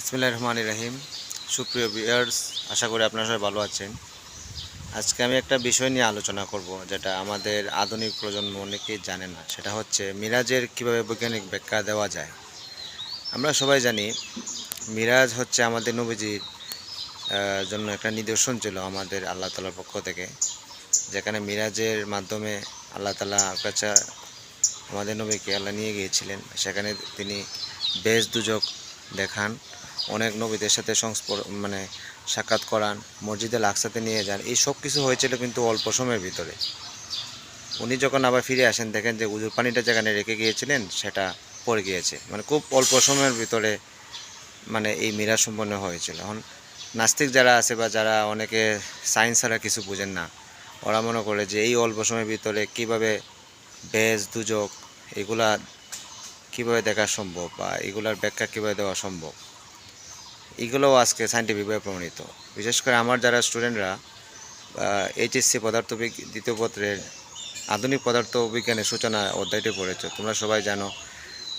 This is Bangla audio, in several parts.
ইসমিল্লা রহমান রাহিম। সুপ্রিয় ভিউয়ার্স আশা করি আপনারা সবাই ভালো আছেন। আজকে আমি একটা বিষয় নিয়ে আলোচনা করব যেটা আমাদের আধুনিক প্রজন্ম অনেকেই জানে না। সেটা হচ্ছে মিরাজের কীভাবে বৈজ্ঞানিক ব্যাখ্যা দেওয়া যায়। আমরা সবাই জানি মিরাজ হচ্ছে আমাদের নবীজির জন্য একটা নিদর্শন ছিল আমাদের আল্লাহ তালার পক্ষ থেকে, যেখানে মিরাজের মাধ্যমে আল্লাহ তালার কাছে আমাদের নবীকে আল্লাহ নিয়ে গিয়েছিলেন। সেখানে তিনি বেশ দুজক দেখান, অনেক নবীদের সাথে সংস্পর মানে সাক্ষাৎ করান, মসজিদে লাকসাতে নিয়ে যান, এই সব কিছু হয়েছিল কিন্তু অল্প সময়ের ভিতরে। উনি যখন আবার ফিরে আসেন, দেখেন যে উজুর পানিটা যেখানে রেখে গিয়েছিলেন, সেটা পড়ে গিয়েছে। মানে খুব অল্প সময়ের ভিতরে মানে এই মীরা সম্পন্ন হয়েছিল। এখন নাস্তিক যারা আছে বা যারা অনেকে সায়েন্স ছাড়া কিছু বুঝেন না, ওরা মনে করে যে এই অল্প সময়ের ভিতরে কীভাবে বেজ দুজক এগুলা কীভাবে দেখা সম্ভব বা এগুলার ব্যাখ্যা কীভাবে দেওয়া সম্ভব? এগুলোও আজকে সাইন্টিফিকভাবে প্রমাণিত। বিশেষ করে আমার যারা স্টুডেন্টরা এইচএসসি পদার্থবিগ, দ্বিতীয় পত্রের আধুনিক পদার্থ বিজ্ঞানের সূচনা অধ্যায়টি পড়েছো। তোমরা সবাই জানো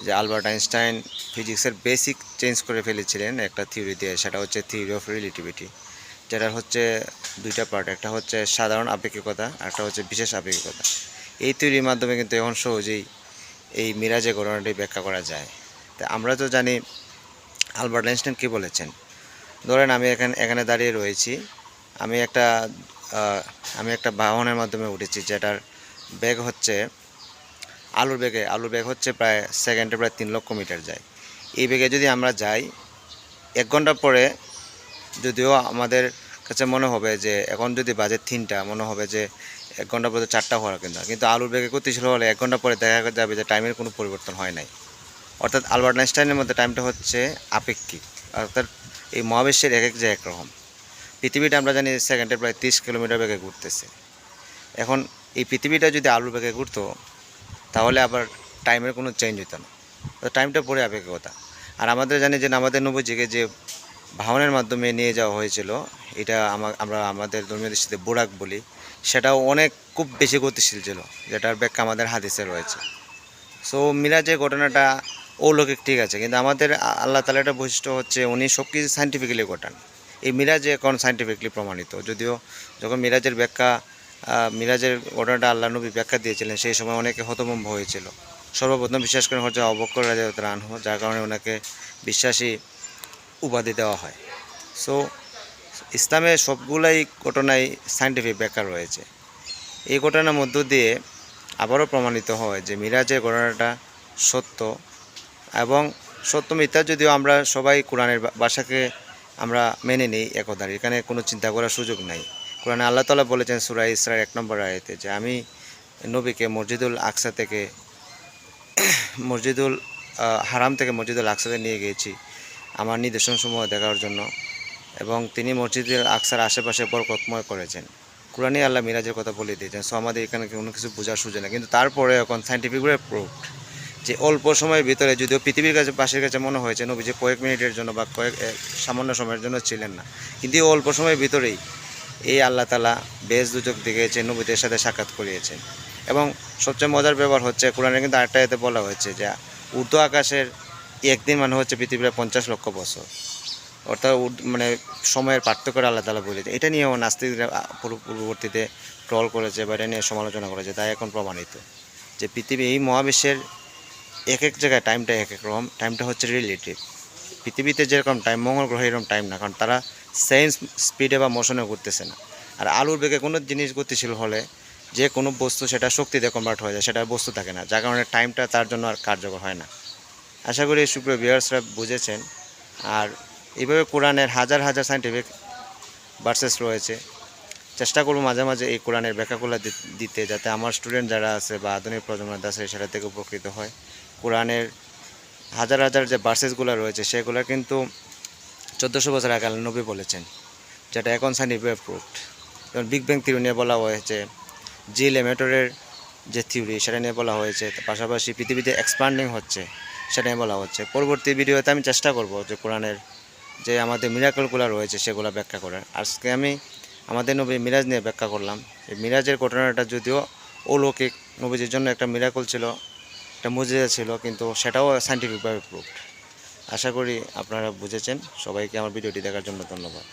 যে আলবার্ট আইনস্টাইন ফিজিক্সের বেসিক চেঞ্জ করে ফেলেছিলেন একটা থিওরি দিয়ে, সেটা হচ্ছে থিওরি অফ রিলেটিভিটি, যেটার হচ্ছে দুইটা পার্ট। একটা হচ্ছে সাধারণ আপেক্ষিকতা, একটা হচ্ছে বিশেষ আপেক্ষিকতা। এই থিওরির মাধ্যমে কিন্তু এখন সহজেই এই মিরাজে ঘটনাটি ব্যাখ্যা করা যায়। তা আমরা তো জানি, আলবার্ট আইনস্টাইন কী বলেছেন? ধরেন আমি এখানে এখানে দাঁড়িয়ে রয়েছি, আমি একটা আমি একটা বাহনের মাধ্যমে উঠেছি, যেটার ব্যাগ হচ্ছে, আলুর ব্যাগে আলুর ব্যাগ হচ্ছে প্রায় সেকেন্ডে প্রায় তিন লক্ষ মিটার যায়। এই ব্যাগে যদি আমরা যাই, এক ঘণ্টা পরে যদিও আমাদের কাছে মনে হবে যে, এখন যদি বাজে তিনটা, মনে হবে যে এক ঘণ্টা পরে চারটা হওয়ার কিন্তু কিন্তু আলুর বেগে গতিশীল হলে এক ঘণ্টা পরে দেখা যাবে যে টাইমের কোনো পরিবর্তন হয় নাই। অর্থাৎ আলবার্ট আইনস্টাইনের মধ্যে টাইমটা হচ্ছে আপেক্ষিক, অর্থাৎ এই মহাবিশ্বের এক এক যে একরকম পৃথিবীটা আমরা জানি সেকেন্ডে প্রায় তিরিশ কিলোমিটার বেগে ঘুরতেছে। এখন এই পৃথিবীটা যদি আলুর বেগে ঘুরতো, তাহলে আবার টাইমের কোনো চেঞ্জ হতো না। তো টাইমটা পরে আপেক্ষিকতা। আর আমাদের জানি যে আমাদের নবজিকে যে ভাবনের মাধ্যমে নিয়ে যাওয়া হয়েছিল, এটা আমরা আমাদের ধর্মীয় দৃষ্টিতে বোরাক বলি। সেটাও অনেক খুব বেশি গতিশীল ছিল, যেটার ব্যাখ্যা আমাদের হাদিসে রয়েছে। সো মিরাজের ঘটনাটা অলৌকিক ঠিক আছে, কিন্তু আমাদের আল্লাহ তালা একটা বৈশিষ্ট্য হচ্ছে উনি সব কিছু সাইন্টিফিক্যালি ঘটান। এই মিরাজ এখন সাইন্টিফিকলি প্রমাণিত, যদিও যখন মিরাজের ব্যাখ্যা মিরাজের ঘটনাটা আল্লাহ নবী ব্যাখ্যা দিয়েছিলেন, সেই সময় অনেকে হতভম্ব হয়েছিল। সর্বপ্রথম বিশ্বাস করেন হচ্ছে অবক্ষর রাজা রানহ যার কারণে ওনাকে বিশ্বাসী উপাধি দেওয়া হয়। সো ইসলামে সবগুলাই ঘটনায় সাইন্টিফিক ব্যাখ্যা রয়েছে। এই ঘটনার মধ্য দিয়ে আবারও প্রমাণিত হয় যে মিরাজের ঘটনাটা সত্য এবং সত্য মিথ্যা যদিও আমরা সবাই কোরআনের বা- ভাষাকে আমরা মেনে নিই একদার এখানে কোনো চিন্তা করার সুযোগ নাই। কোরআনে আল্লাহ তালা বলেছেন সুরাই ইসরার এক নম্বর আয়তে যে, আমি নবীকে মসজিদুল আকসা থেকে মসজিদুল হারাম থেকে মসজিদুল আকসাতে নিয়ে গিয়েছি। আমার নির্দেশনসমূহ দেখার জন্য এবং তিনি মসজিদের আকসার আশেপাশে বরকতময় করেছেন। কোরআনে আল্লাহ মিরাজের কথা বলে দিয়েছেন সো আমাদের এখানে কোনো কিছু বোঝার সুযোগ নেই। কিন্তু তারপরে এখন সাইন্টিফিকভাবে প্রুফ যে অল্প সময়ের ভিতরে যদিও পৃথিবীর কাছে, পাশের কাছে মনে হয়েছে, নবী যে কয়েক মিনিটের জন্য বা কয়েক সামান্য সময়ের জন্য ছিলেন না। কিন্তু অল্প সময়ের ভিতরেই এই আল্লাহ তালা বেশ দুচোখ দেখেছেন নবীদের সাথে সাক্ষাৎ করিয়েছেন। এবং সবচেয়ে মজার ব্যাপার হচ্ছে কোরআনে কিন্তু আরেকটা এতে বলা হয়েছে যে উর্দু আকাশের একদিন মানে হচ্ছে পৃথিবীর পঞ্চাশ লক্ষ বছর। অর্থাৎ মানে সময়ের পার্থক্য আল্লাহ তালা বলেছে এটা নিয়েও নাস্তিকরা পূর্ববর্তীতে ট্রল করেছে বা এটা নিয়ে সমালোচনা করেছে, তাই এখন প্রমাণিত। যে পৃথিবী, এই মহাবিশ্বের এক এক জায়গায় টাইমটা এক এক রকম, টাইমটা হচ্ছে রিলেটিভ। পৃথিবীতে যেরকম টাইম, মঙ্গল গ্রহে এরকম টাইম না, কারণ তারা সেম স্পিডে বা মোশনে ঘুরতেছে না। আর আলুর বেগে কোনো জিনিস গতিশীল হলে যে কোনো বস্তু সেটা শক্তিতে কনভার্ট হয়ে যায়, সেটা বস্তু থাকে না, যার কারণে টাইমটা তার জন্য আর কার্যকর হয় না। আশা করি সুপ্রিয় ভিউয়ার্সরা বুঝেছেন। আর এইভাবে কোরআনের হাজার হাজার সাইন্টিফিক ভার্সেস রয়েছে। চেষ্টা করব মাঝে মাঝে এই কোরআনের ব্যাখ্যাগুলো দিতে যাতে আমার স্টুডেন্ট যারা আছে বা আধুনিক প্রজন্ম আছে সেটা থেকে উপকৃত হয়। কোরআনের হাজার হাজার যে ভার্সেসগুলো রয়েছে, সেগুলো কিন্তু চোদ্দোশো বছর আগে নবী বলেছেন, যেটা এখন সাইন্টিফিক প্রুফড যেমন বিগ ব্যাং থিওরি নিয়ে বলা হয়েছে জি লেমেটরের যে থিওরি সেটা নিয়ে বলা হয়েছে পাশাপাশি পৃথিবীতে এক্সপান্ডিং হচ্ছে, সেটা নিয়ে বলা হচ্ছে। পরবর্তী ভিডিওতে আমি চেষ্টা করব যে কোরআনের যে আমাদের মিরাকলগুলো রয়েছে সেগুলো ব্যাখ্যা করার আজকে আমি আমাদের নবী মিরাজ নিয়ে ব্যাখ্যা করলাম। এই মিরাজের ঘটনাটা যদিও অলৌকিক, নবীজির জন্য একটা মিরাকল ছিল, একটা মজিদা ছিল, কিন্তু সেটাও সাইন্টিফিকভাবে প্রুফ আশা করি আপনারা বুঝেছেন। সবাইকে আমার ভিডিওটি দেখার জন্য ধন্যবাদ।